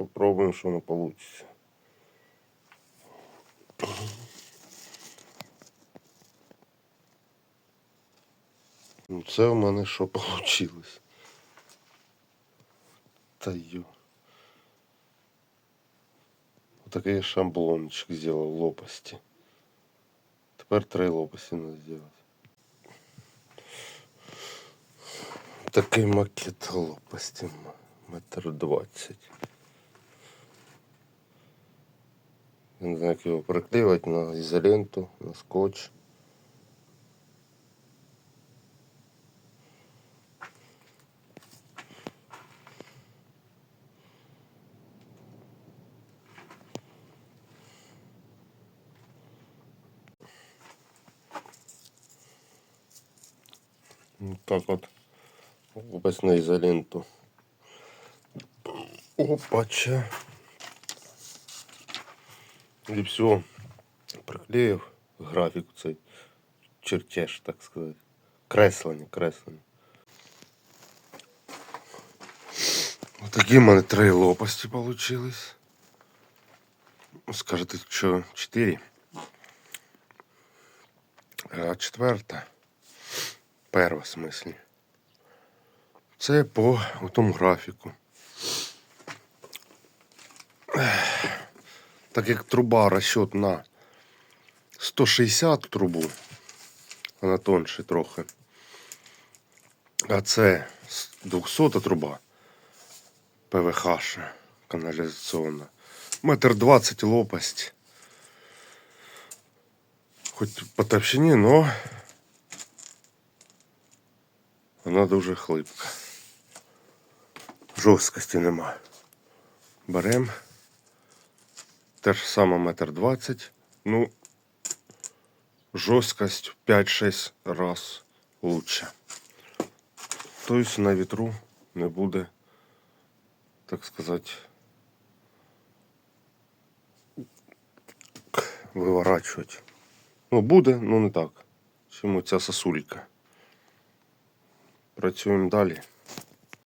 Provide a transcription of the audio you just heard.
Попробуем, что оно получится. Ну, це в мене що вийшло? Та ю. Отакий я шаблончик зробив лопасті. Тепер три лопасті треба зробити. Такий макет лопасті. Метр двадцять. Я не знаю, як його приклеювати на ізоленту, на скотч. Так вот. Упасть на изоленту. Опача. І все. Приклеїв графік цей чертеж, так сказати. Креслення, креслення. Отакі в мене три лопасті получились. Скажете, що чотири? А четверта. Перва в смислі. Це по тому графіку. Так як труба розчет на 160 трубу, вона тонше трохи. А це 200 труба ПВХ каналізаційна. Метр 20 лопасть. Хоч по товщині, но вона дуже хлипка. Жорсткості нема. Берем. Те ж саме метр двадцять. Ну, жорсткость в 5-6 раз лучше. Тобто на вітру не буде, так сказати, виворачувати. Ну, буде, ну не так. Чому ця сосулька. Працюємо далі.